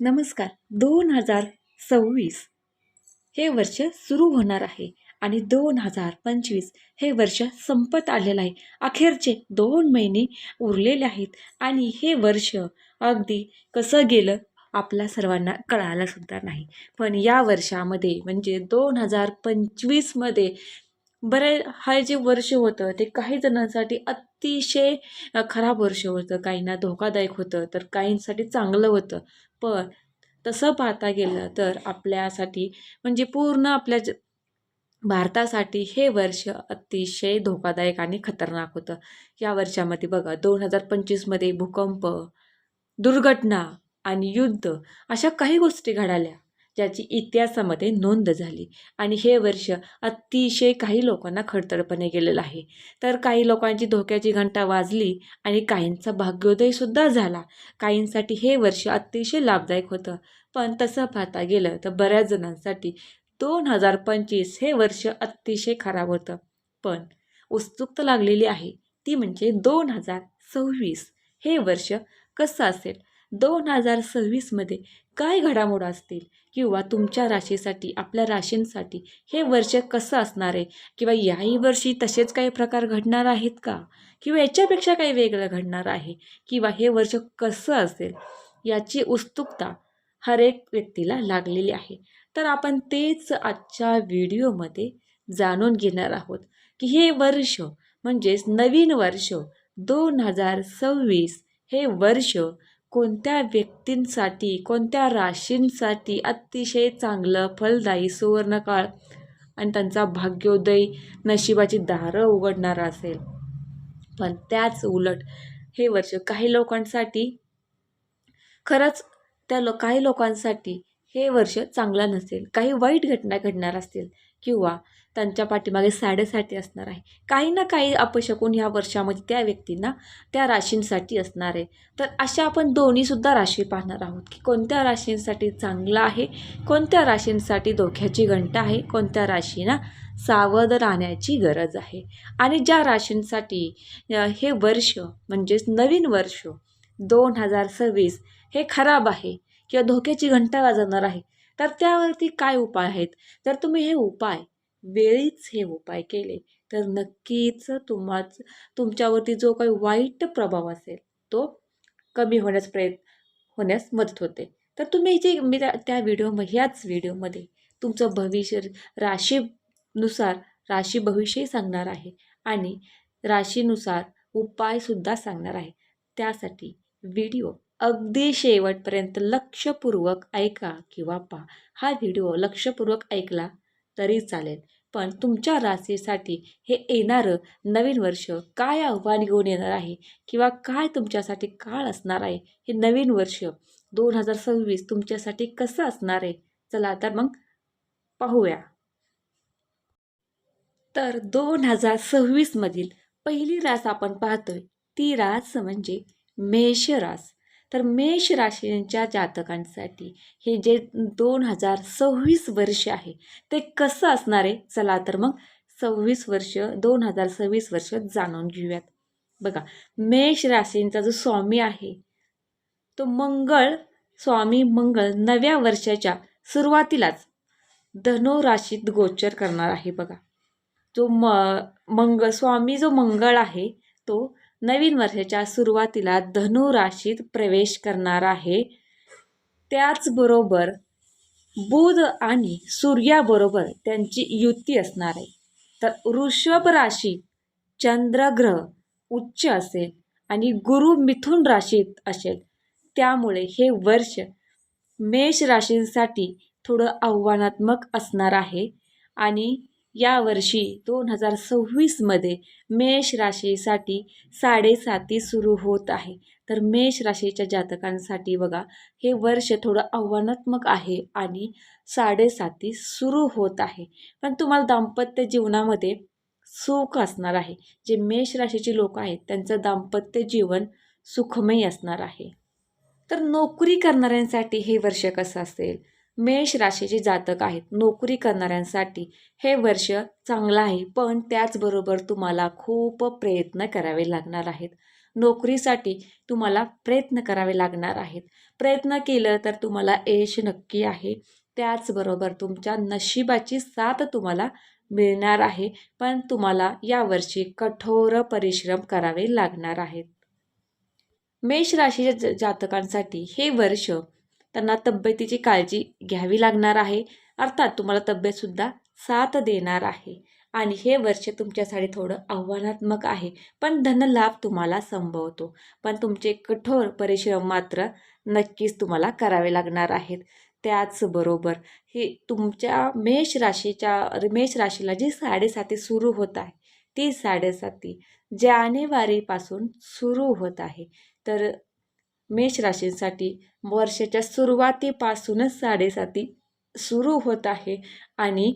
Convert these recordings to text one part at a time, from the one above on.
नमस्कार. दोन हजार सव्वीस हे वर्ष सुरू होणार आहे आणि दोन हजार पंचवीस हे वर्ष संपत आलेलं आहे. अखेरचे दोन महिने उरलेले आहेत आणि हे वर्ष अगदी कसं गेलं आपल्या सर्वांना कळायला सुद्धा नाही. पण या वर्षामध्ये म्हणजे दोन हजार पंचवीसमध्ये बरे हा जे वर्ष होतं ते काही जणांसाठी अतिशय खराब वर्ष होतं. काहींना धोकादायक होतं तर काहींसाठी चांगलं होतं. पण तसं पाहता गेलं तर आपल्यासाठी म्हणजे पूर्ण आपल्या ज भारतासाठी हे वर्ष अतिशय धोकादायक आणि खतरनाक होतं. या वर्षामध्ये बघा दोन हजार पंचवीसमध्ये भूकंप दुर्घटना आणि युद्ध अशा काही गोष्टी घडाल्या. ज्याची इतिहासामध्ये नोंद झाली. आणि हे वर्ष अतिशय काही लोकांना खडतडपणे गेलेलं आहे. तर काही लोकांची धोक्याची घंटा वाजली आणि काहींचा भाग्योदयसुद्धा झाला. काहींसाठी हे वर्ष अतिशय लाभदायक होतं. पण तसं पाहता गेलं तर बऱ्याच जणांसाठी दोन हजार पंचवीस हे वर्ष अतिशय खराब होतं. पण उत्सुकता लागलेली आहे. ती म्हणजे दोन हजार सव्वीस. हे वर्ष कसं असेल? दोन हजार सव्वीसमध्ये काय घडामोड असतील? किंवा तुमच्या राशीसाठी आपल्या राशींसाठी हे वर्ष कसं असणार आहे? किंवा याही वर्षी तसेच काही प्रकार घडणार आहेत का? किंवा याच्यापेक्षा काही वेगळं घडणार आहे? किंवा हे वर्ष कसं असेल? याची उत्सुकता हर एक व्यक्तीला लागलेली आहे. तर आपण तेच आजच्या व्हिडिओमध्ये जाणून घेणार आहोत की हे वर्ष म्हणजेच नवीन वर्ष दोन हजार सव्वीस हे वर्ष कोणत्या व्यक्तींसाठी कोणत्या राशींसाठी अतिशय चांगलं फलदायी सुवर्णकाळ आणि त्यांचा भाग्योदय नशिबाची दारं उघडणारं असेल? पण त्याच उलट हे वर्ष काही लोकांसाठी खरंच त्या लो काही लोकांसाठी हे वर्ष चांगलं नसेल. काही वाईट घटना घडणार असतील किंवा त्यांच्या पाठीमागे साडेसाठी असणार आहे. काही ना काही अपशकून ह्या वर्षामध्ये त्या व्यक्तींना त्या राशींसाठी असणार आहे. तर अशा आपण दोन्हीसुद्धा राशी पाहणार आहोत की कोणत्या राशींसाठी चांगलं आहे कोणत्या राशींसाठी धोक्याची घंटा आहे कोणत्या राशींना सावध राहण्याची गरज आहे. आणि ज्या राशींसाठी हे वर्ष म्हणजेच नवीन वर्ष दोन हजार सव्वीस हे खराब आहे किंवा धोक्याची घंटा वाजवणार आहे तर त्यावरती काय उपाय आहेत? तर तुम्ही हे उपाय वेळीच हे उपाय केले तर नक्कीच तुम्हाच तुमच्यावरती जो काही वाईट प्रभाव असेल तो कमी होण्यास प्रयत्न होण्यास मदत होते. तर तुम्ही जे मी त्या त्या व्हिडिओ ह्याच व्हिडिओमध्ये तुमचं भविष्य राशीनुसार राशी भविष्यही सांगणार आहे आणि राशीनुसार उपायसुद्धा सांगणार आहे. त्यासाठी व्हिडिओ अगदी शेवटपर्यंत लक्षपूर्वक ऐका किंवा पहा. हा व्हिडिओ लक्षपूर्वक ऐकला तरी चालेल. पण तुमच्या राशीसाठी हे येणारं नवीन वर्ष काय आव्हान घेऊन येणार आहे? किंवा काय तुमच्यासाठी काळ असणार आहे? हे नवीन वर्ष दोन हजार सव्वीस तुमच्यासाठी कसं असणार आहे? चला तर मग पाहूया. तर दोन हजार सव्वीसमधील पहिली रास आपण पाहतोय. ती रास म्हणजे मेष रास. तर मेष राशींच्या जातकांसाठी हे जे दोन हजार सव्वीस वर्ष आहे ते कसं असणार आहे? चला तर मग सव्वीस वर्ष दोन हजार सव्वीस वर्ष जाणून घेऊयात. बघा मेष राशींचा जो स्वामी आहे तो मंगळ स्वामी मंगळ नव्या वर्षाच्या सुरुवातीलाच धनु राशीत गोचर करणार आहे बघा. जो म मंगळ स्वामी जो मंगळ आहे तो नवीन वर्षाच्या सुरुवातीला धनु राशीत प्रवेश करणार आहे. त्याचबरोबर बुध आणि सूर्याबरोबर त्यांची युती असणार आहे. तर वृषभ राशी चंद्रग्रह उच्च असेल आणि गुरु मिथुन राशीत असेल. त्यामुळे हे वर्ष मेष राशींसाठी थोडं आव्हानात्मक असणार आहे. आणि यावर्षी दोन हजार सव्वीसमध्ये मेष राशीसाठी साडेसाती सुरू होत आहे. तर मेष राशीच्या जातकांसाठी बघा हे वर्ष थोडं आव्हानात्मक आहे आणि साडेसाती सुरू होत आहे. पण तुम्हाला दाम्पत्य जीवनामध्ये सुख असणार आहे. जे मेष राशीचे लोक आहेत त्यांचं दाम्पत्य जीवन सुखमय असणार आहे. तर नोकरी करणाऱ्यांसाठी हे वर्ष कसं असेल? मेष राशीचे जातक आहेत. नोकरी करणाऱ्यांसाठी हे वर्ष चांगलं आहे पण त्याचबरोबर तुम्हाला खूप प्रयत्न करावे लागणार आहेत. नोकरीसाठी तुम्हाला प्रयत्न करावे लागणार आहेत. प्रयत्न केलं तर तुम्हाला यश नक्की आहे. त्याचबरोबर तुमच्या नशिबाची साथ तुम्हाला मिळणार आहे पण तुम्हाला यावर्षी कठोर परिश्रम करावे लागणार आहेत. मेष राशीच्या ज- जातकांसाठी हे वर्ष त्यांना तब्येतीची काळजी घ्यावी लागणार आहे. अर्थात तुम्हाला तब्येतसुद्धा साथ देणार आहे. आणि हे वर्ष तुमच्यासाठी थोडं आव्हानात्मक आहे. पण धनलाभ तुम्हाला संभवतो. पण तुमचे कठोर परिश्रम मात्र नक्कीच तुम्हाला करावे लागणार आहेत. त्याचबरोबर हे तुमच्या मेष राशीच्या मेष राशीला जी साडेसाती सुरू होत आहे ती साडेसाती जानेवारीपासून सुरू होत आहे. तर मेष राशींसाठी वर्षाच्या सुरुवातीपासूनच साडेसाती सुरू होत आहे आणि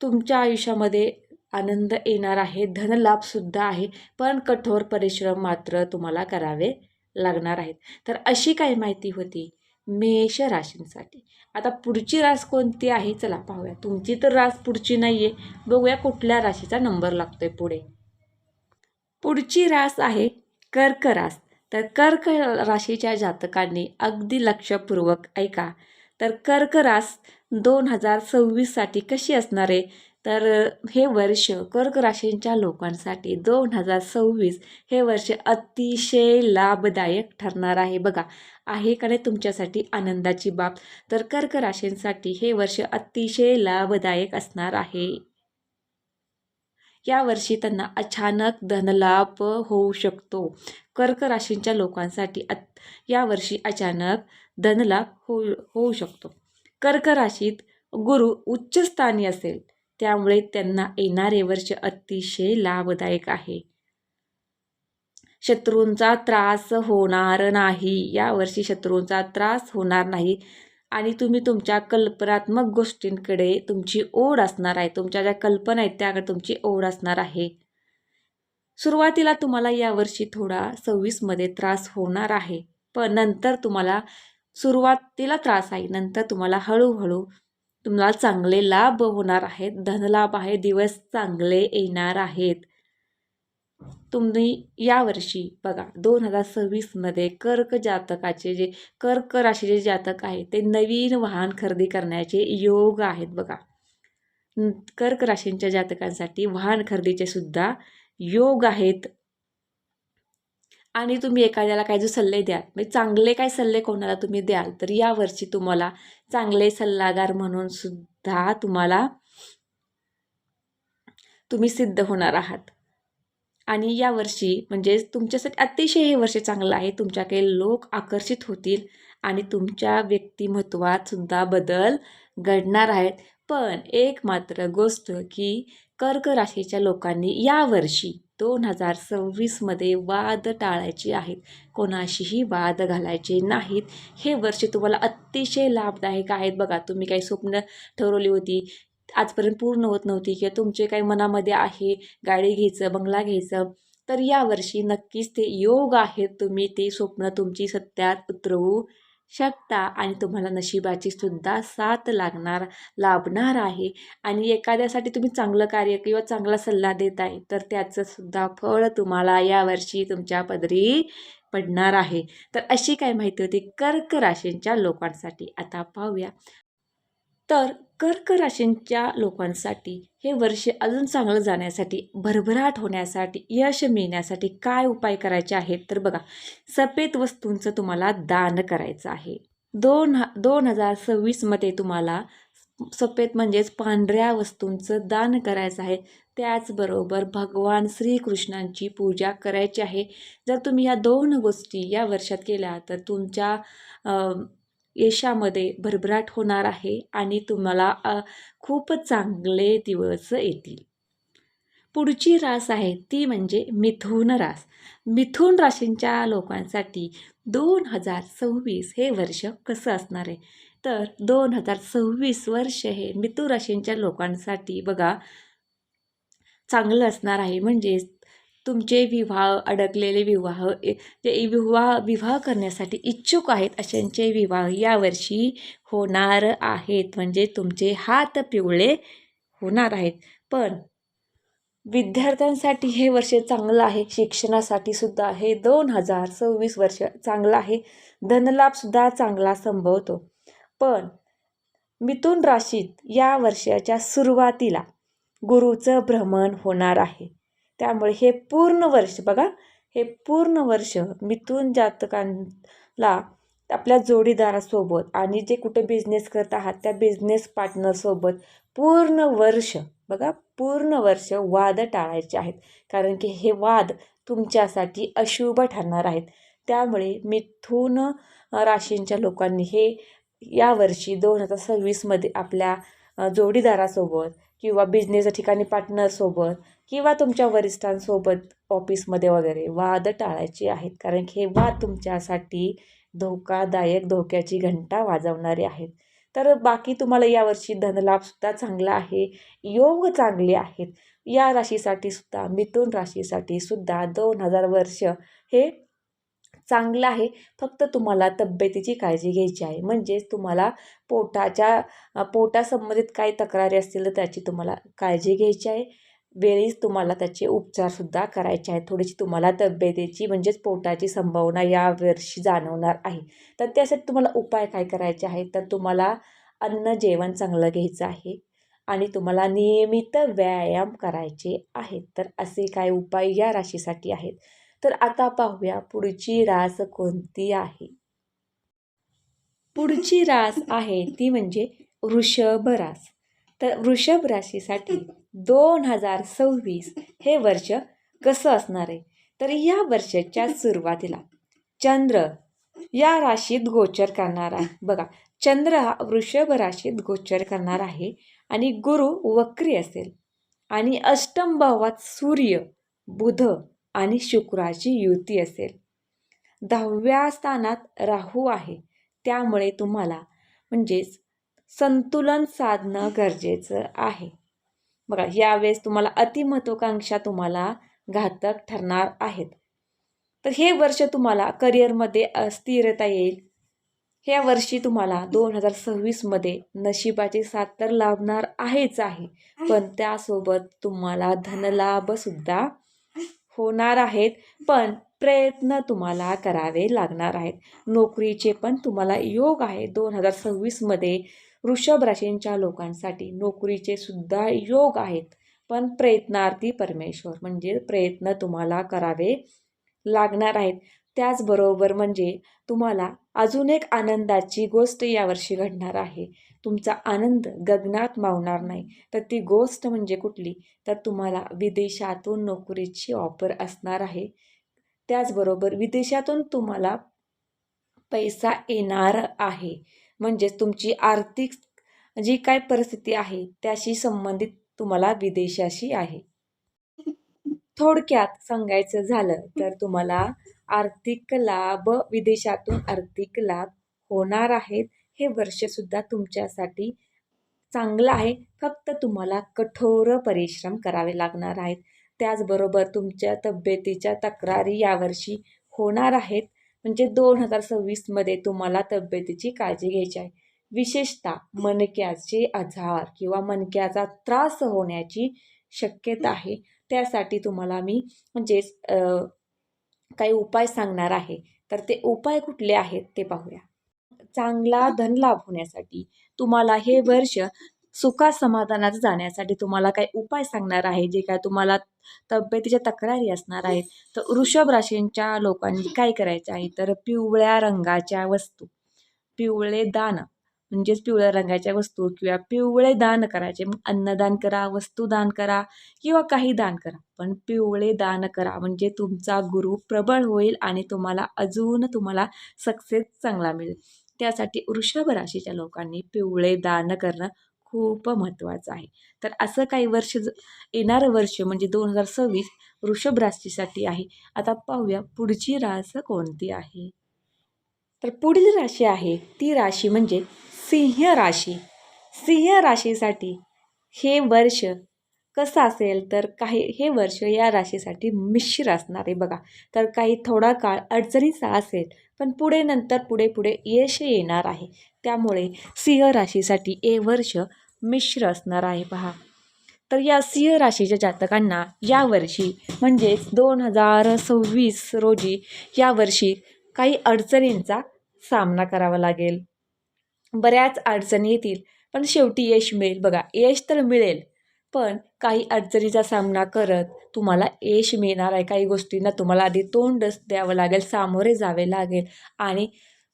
तुमच्या आयुष्यामध्ये आनंद येणार आहे धनलाभसुद्धा आहे पण कठोर परिश्रम मात्र तुम्हाला करावे लागणार आहेत. तर अशी काही माहिती होती मेष राशींसाठी. आता पुढची रास कोणती आहे? चला पाहूया. तुमची तर रास पुढची नाही आहे बघूया कुठल्या राशीचा नंबर लागतोय पुढे. पुढची रास आहे कर्क रास तर कर्क राशीच्या जातकांनी अगदी लक्षपूर्वक ऐका. तर कर्क रास दोन हजार सव्वीससाठी कशी असणार आहे? तर हे वर्ष कर्क राशींच्या लोकांसाठी दोन हजार सव्वीस हे वर्ष अतिशय लाभदायक ठरणार आहे. बघा आहे का नाही तुमच्यासाठी आनंदाची बाब? तर कर्क राशींसाठी हे वर्ष अतिशय लाभदायक असणार आहे. यावर्षी त्यांना अचानक धनलाभ होऊ शकतो. कर्क राशींच्या लोकांसाठी अ यावर्षी अचानक धनलाभ होऊ होऊ शकतो. कर्क राशीत गुरु उच्चस्थानी असेल त्यामुळे त्यांना येणारे वर्ष अतिशय लाभदायक आहे. शत्रूंचा त्रास होणार नाही. यावर्षी शत्रूंचा त्रास होणार नाही. आणि तुम्ही तुमच्या कल्पनात्मक गोष्टींकडे तुमची ओढ असणार आहे. तुमच्या ज्या कल्पना आहेत त्याकडे तुमची ओढ असणार आहे. सुरुवातीला तुम्हाला यावर्षी थोडा सव्वीसमध्ये त्रास होणार आहे. पण नंतर तुम्हाला सुरुवातीला त्रास आहे. नंतर तुम्हाला हळूहळू तुम्हाला चांगले लाभ होणार आहेत. धनलाभ आहे. दिवस चांगले येणार आहेत. तुम्ही यावर्षी बघा दोन हजार सव्वीसमध्ये कर्क जातकाचे जे कर्क राशीचे जातक आहे ते नवीन वाहन खरेदी करण्याचे योग आहेत बघा. कर्क राशींच्या जातकांसाठी वाहन खरेदीचे सुद्धा योग आहेत. आणि तुम्ही एखाद्याला काय जो सल्ले द्याल म्हणजे चांगले काय सल्ले कोणाला तुम्ही द्याल तर यावर्षी तुम्हाला चांगले सल्लागार म्हणून सुद्धा तुम्हाला तुम्ही सिद्ध होणार आहात. आणि यावर्षी म्हणजे तुमच्यासाठी अतिशय हे वर्ष चांगलं आहे. तुमच्याकडे लोक आकर्षित होतील आणि तुमच्या व्यक्तिमत्वात सुद्धा बदल घडणार आहेत. पण एक मात्र गोष्ट की कर्क राशीच्या लोकांनी यावर्षी दोन हजार सव्वीसमध्ये वाद टाळायचे आहेत. कोणाशीही वाद घालायचे नाहीत. हे वर्ष तुम्हाला अतिशय लाभदायक आहेत. बघा तुम्ही काही स्वप्न ठरवली होती आजपर्यंत पूर्ण होत नव्हती किंवा तुमचे काही मनामध्ये आहे गाडी घ्यायचं बंगला घ्यायचं तर यावर्षी नक्कीच ते योग आहेत. तुम्ही ते स्वप्न तुमची सत्यात उतरवू शकता आणि तुम्हाला नशिबाची सुद्धा साथ लागणार लाभणार आहे. आणि एखाद्यासाठी तुम्ही चांगलं कार्य किंवा चांगला सल्ला देत आहे तर त्याचं सुद्धा फळ तुम्हाला यावर्षी तुमच्या पदरी पडणार आहे. तर अशी काय माहिती होती? कर्क राशींच्या लोकांसाठी. आता पाहूया. तर कर्क राशींच्या लोकांसाठी हे वर्ष अजून चांगलं जाण्यासाठी भरभराट होण्यासाठी यश मिळण्यासाठी काय उपाय करायचे आहेत? तर बघा सफेद वस्तूंचं तुम्हाला दान करायचं आहे. दोन ह दोन हजार सव्वीसमध्ये तुम्हाला सफेद म्हणजेच पांढऱ्या वस्तूंचं दान करायचं आहे. त्याचबरोबर भगवान श्रीकृष्णांची पूजा करायची आहे. जर तुम्ही या दोन गोष्टी या वर्षात केल्या तर तुमच्या यशामध्ये भरभराट होणार आहे आणि तुम्हाला खूप चांगले दिवस येतील. पुढची रास आहे ती म्हणजे मिथुन रास. मिथुन राशींच्या लोकांसाठी दोन हजार सव्वीस हे वर्ष कसं असणार आहे? तर दोन हजार सव्वीस वर्ष हे मिथुन राशींच्या लोकांसाठी बघा चांगलं असणार आहे. म्हणजेच तुमचे विवाह अडकलेले विवाह ए- जे विवाह विवाह करण्यासाठी इच्छुक आहेत अशांचे विवाह यावर्षी होणार आहेत. म्हणजे तुमचे हात पिवळे होणार आहेत. पण विद्यार्थ्यांसाठी हे वर्ष चांगलं आहे. शिक्षणासाठी सुद्धा हे दोन हजार सव्वीस वर्ष चांगलं आहे. धनलाभसुद्धा चांगला संभवतो. पण मिथुन राशीत या वर्षाच्या सुरुवातीला गुरुचं भ्रमण होणार आहे. त्यामुळे हे पूर्ण वर्ष बघा हे पूर्ण वर्ष मिथुन जातकांला आपल्या जोडीदारासोबत आणि जे कुठे बिझनेस करत आहात त्या बिझनेस पार्टनरसोबत पूर्ण वर्ष बघा पूर्ण वर्ष वाद टाळायचे आहेत. कारण की हे वाद तुमच्यासाठी अशुभ ठरणार आहेत. त्यामुळे मिथून राशींच्या लोकांनी हे यावर्षी दोन हजार सव्वीसमध्ये आपल्या जोडीदारासोबत किंवा बिझनेसच्या ठिकाणी पार्टनरसोबत किंवा तुमच्या वरिष्ठांसोबत ऑफिसमध्ये वगैरे वाद टाळायचे आहेत? कारण की हे वाद तुमच्यासाठी धोकादायक धोक्याची घंटा वाजवणारे आहेत? तर बाकी तुम्हाला यावर्षी धनलाभसुद्धा चांगला आहे योग चांगले आहेत. या राशीसाठी सुद्धा मिथुन राशीसाठी सुद्धा दोन हजार वर्ष हे चांगलं आहे. फक्त तुम्हाला तब्येतीची काळजी घ्यायची आहे. म्हणजेच तुम्हाला पोटाच्या पोटासंबंधित काही तक्रारी असतील तर त्याची तुम्हाला काळजी घ्यायची आहे. वेळीच तुम्हाला त्याचे उपचारसुद्धा करायचे आहेत. थोडीशी तुम्हाला तब्येतीची म्हणजेच पोटाची संभावना यावर्षी जाणवणार आहे. तर त्यासाठी तुम्हाला उपाय काय करायचे आहेत? तर तुम्हाला अन्न जेवण चांगलं घ्यायचं आहे आणि तुम्हाला नियमित व्यायाम करायचे आहेत. तर असे काय उपाय या राशीसाठी आहेत? तर आता पाहूया पुढची रास कोणती आहे? पुढची रास आहे ती म्हणजे वृषभ रास. तर वृषभ राशीसाठी दोन हजार सव्वीस हे वर्ष कसं असणार आहे? तर या वर्षाच्या सुरुवातीला चंद्र या राशीत गोचर करणार आहे. बघा चंद्र हा वृषभ राशीत गोचर करणार आहे आणि गुरु वक्री असेल. आणि अष्टम भावात सूर्य बुध आणि शुक्राची युती असेल. दहाव्या स्थानात राहू आहे. त्यामुळे तुम्हाला म्हणजेच संतुलन साधणं गरजेचं आहे. बघा यावेळेस तुम्हाला अतिमहत्वाकांक्षा तुम्हाला घातक ठरणार आहेत. तर हे वर्ष तुम्हाला करिअरमध्ये अस्थिरता येईल. ह्या वर्षी तुम्हाला दोन हजार सव्वीसमध्ये नशिबाची साथ तर लाभणार आहेच आहे. पण त्यासोबत तुम्हाला धनलाभसुद्धा होणार आहेत. पण प्रयत्न तुम्हाला करावे लागणार आहेत. नोकरीचे पण तुम्हाला योग आहे. दोन हजार सव्वीसमध्ये वृषभ राशींच्या लोकांसाठी नोकरीचे सुद्धा योग आहेत. पण प्रयत्नार्थी परमेश्वर म्हणजे प्रयत्न तुम्हाला करावे लागणार आहेत. त्याचबरोबर म्हणजे तुम्हाला अजून एक आनंदाची गोष्ट यावर्षी घडणार आहे. तुमचा आनंद गगनात मावणार नाही. तर ती गोष्ट म्हणजे कुठली? तर तुम्हाला विदेशातून नोकरीची ऑफर असणार आहे. त्याचबरोबर विदेशातून तुम्हाला पैसा येणार आहे. म्हणजेच तुमची आर्थिक जी काय परिस्थिती आहे त्याशी संबंधित तुम्हाला विदेशाशी आहे. थोडक्यात सांगायचं झालं तर तुम्हाला आर्थिक लाभ विदेशातून आर्थिक लाभ होणार आहेत हे वर्षसुद्धा तुमच्यासाठी चांगलं आहे. फक्त तुम्हाला कठोर परिश्रम करावे लागणार आहेत. त्याचबरोबर तुमच्या तब्येतीच्या तक्रारी यावर्षी होणार आहेत. म्हणजे दोन हजार सव्वीसमध्ये तुम्हाला तब्येतीची काळजी घ्यायची आहे. विशेषतः मनक्याचे आजार किंवा मनक्याचा त्रास होण्याची शक्यता आहे. त्यासाठी तुम्हाला मी म्हणजेच काही उपाय सांगणार आहे. तर ते उपाय कुठले आहेत ते पाहूया. चांगला धनलाभ होण्यासाठी तुम्हाला हे वर्ष सुखा समाधानात जाण्यासाठी तुम्हाला काही उपाय सांगणार आहे जे काय तुम्हाला तब्येतीच्या तक्रारी असणार आहेत? तर वृषभ राशींच्या लोकांनी काय करायचं आहे? तर पिवळ्या रंगाच्या वस्तू पिवळे दान म्हणजेच पिवळ्या रंगाच्या वस्तू किंवा पिवळे दान करायचे. मग अन्नदान करा वस्तुदान करा किंवा काही दान करा. पण पिवळे दान करा म्हणजे तुमचा गुरु प्रबळ होईल आणि तुम्हाला अजून तुम्हाला सक्सेस चांगला मिळेल. त्यासाठी वृषभ राशीच्या लोकांनी पिवळे दान करणं खूप महत्त्वाचं आहे. तर असं काही वर्ष ज- येणारं वर्ष म्हणजे दोन हजार सव्वीस वृषभ राशीसाठी आहे. आता पाहूया पुढची रास कोणती आहे? तर पुढील राशी आहे. ती राशी म्हणजे सिंह राशी. सिंह राशीसाठी हे वर्ष कसं असेल तर काही हे वर्ष या राशीसाठी मिश्र असणार आहे बघा. तर काही थोडा काळ अडचणीचा असेल पण पुढे नंतर पुढे पुढे यश येणार आहे. त्यामुळे सिंह राशीसाठी हे वर्ष मिश्र असणार आहे पहा. तर या सिंह राशीच्या जातकांना यावर्षी म्हणजेच दोन हजार सव्वीस रोजी यावर्षी काही अडचणींचा सामना करावा लागेल. बऱ्याच अडचणी येतील पण शेवटी यश मिळेल. बघा यश तर मिळेल पण काही अडचणीचा सामना करत तुम्हाला यश मिळणार आहे. काही गोष्टींना तुम्हाला आधी तोंडच द्यावं लागेल सामोरे जावे लागेल आणि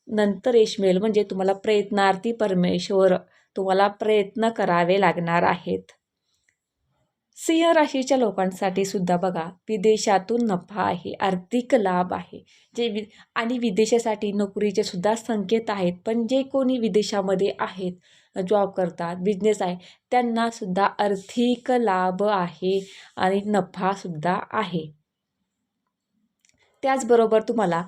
नंतर यश मिळेल. म्हणजे तुम्हाला प्रयत्नार्थी परमेश्वर तुम्हाला प्रयत्न करावे लागणार आहेत. सिंह राशीच्या लोकांसाठी सुद्धा बघा विदेशातून नफा आहे आर्थिक लाभ आहे. जे वि आणि विदेशासाठी नोकरीचे सुद्धा संकेत आहेत पण जे कोणी विदेशामध्ये आहेत जॉब करतात बिझनेस आहे त्यांना सुद्धा आर्थिक लाभ आहे आणि नफासुद्धा आहे. त्याचबरोबर तुम्हाला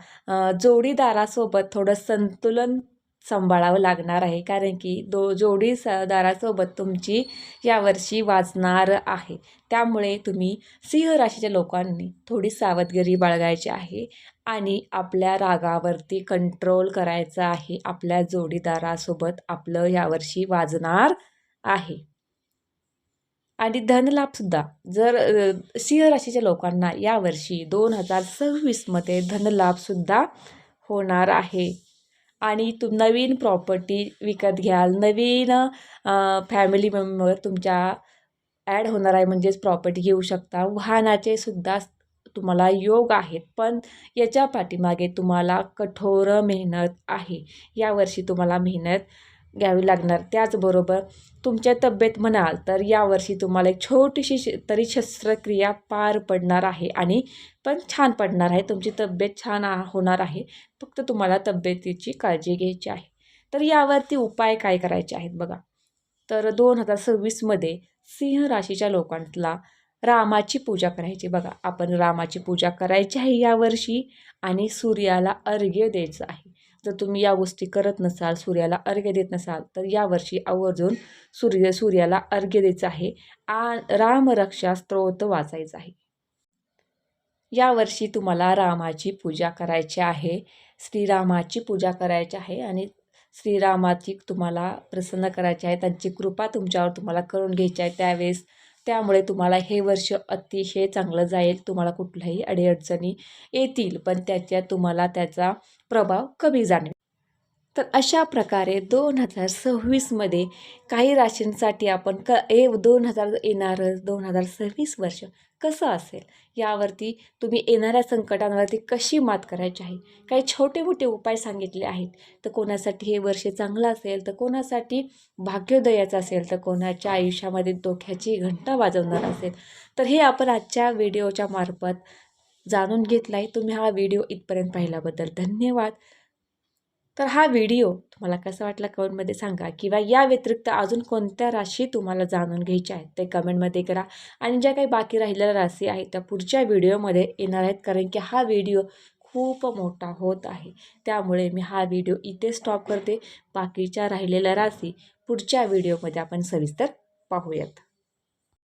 जोडीदारासोबत थोडं संतुलन सांभाळावं लागणार आहे. कारण की दो जोडी स तुमची यावर्षी वाजणार आहे. त्यामुळे तुम्ही सिंह राशीच्या लोकांनी थोडी सावधगिरी बाळगायची आहे आणि आपल्या रागावरती कंट्रोल करायचा आहे. आपल्या जोडीदारासोबत आपलं यावर्षी वाजणार आहे. आणि धनलाभसुद्धा जर सिंह राशीच्या लोकांना यावर्षी दोन हजार सव्वीसमध्ये धनलाभसुद्धा होणार आहे. आणि तुम नवीन प्रॉपर्टी विकत घ्याल. नवीन फॅमिली मेंबर तुमच्या ॲड होणार आहे म्हणजेच प्रॉपर्टी घेऊ शकता. वाहनाचे सुद्धा तुम्हाला योग आहेत पण याच्या पाठीमागे तुम्हाला कठोर मेहनत आहे. यावर्षी तुम्हाला मेहनत घ्यावी लागणार. त्याचबरोबर तुमच्या तब्येत म्हणाल तर यावर्षी तुम्हाला एक छोटीशी तरी शस्त्रक्रिया पार पडणार आहे आणि पण छान पडणार आहे. तुमची तब्येत छान होणार आहे. फक्त तुम्हाला तब्येतीची काळजी घ्यायची आहे. तर यावरती उपाय काय करायचे आहेत बघा. तर दोन हजार सव्वीसमध्ये सिंह राशीच्या लोकांना रामाची पूजा करायची बघा. आपण रामाची पूजा करायची आहे यावर्षी आणि सूर्याला अर्घ्य द्यायचं आहे. जर तुम्ही या गोष्टी करत नसाल सूर्याला अर्घ्य देत नसाल तर यावर्षी आवर्जून सूर्य सूर्याला अर्घ्य द्यायचं आहे. आ रामरक्षा स्त्रोत वाचायचं आहे. यावर्षी तुम्हाला रामाची पूजा करायची आहे. श्रीरामाची पूजा करायची आहे आणि श्रीरामाची तुम्हाला प्रसन्न करायची आहे. त्यांची कृपा तुमच्यावर तुम्हाला करून घ्यायची आहे त्यावेळेस. त्यामुळे तुम्हाला हे वर्ष अतिशय चांगलं जाईल. तुम्हाला कुठल्याही अडीअडचणी येतील पण त्याच्या तुम्हाला त्याचा प्रभाव कमी जाणवेल. तर अशा प्रकारे दोन हजार सव्वीसमध्ये काही राशींसाठी आपण क ए दोन हजार येणारं दोन हजार सव्वीस वर्ष कसं असेल? यावरती तुम्ही येणाऱ्या संकटांवरती कशी मात करायची आहे? काही छोटे मोठे उपाय सांगितले आहेत. तर कोणासाठी हे वर्ष चांगलं असेल? तर कोणासाठी भाग्योदयाचं असेल? तर कोणाच्या आयुष्यामध्ये डोक्याची घंटा वाजवणार असेल? तर हे आपण आजच्या व्हिडिओच्या मार्फत जाणून घेतला आहे तुम्ही हा व्हिडिओ इथपर्यंत पाहिल्याबद्दल धन्यवाद. तर हा व्हिडिओ तुम्हाला कसा वाटला कमेंटमध्ये सांगा किंवा या व्यतिरिक्त अजून कोणत्या राशी तुम्हाला जाणून घ्यायच्या आहेत ते कमेंटमध्ये करा. आणि ज्या काही बाकी राहिलेल्या राशी आहेत त्या पुढच्या व्हिडिओमध्ये येणार आहेत कारण की हा व्हिडिओ खूप मोठा होत आहे. त्यामुळे मी हा व्हिडिओ इथे स्टॉप करते. बाकीच्या राहिलेल्या राशी पुढच्या व्हिडिओमध्ये आपण सविस्तर पाहूयात.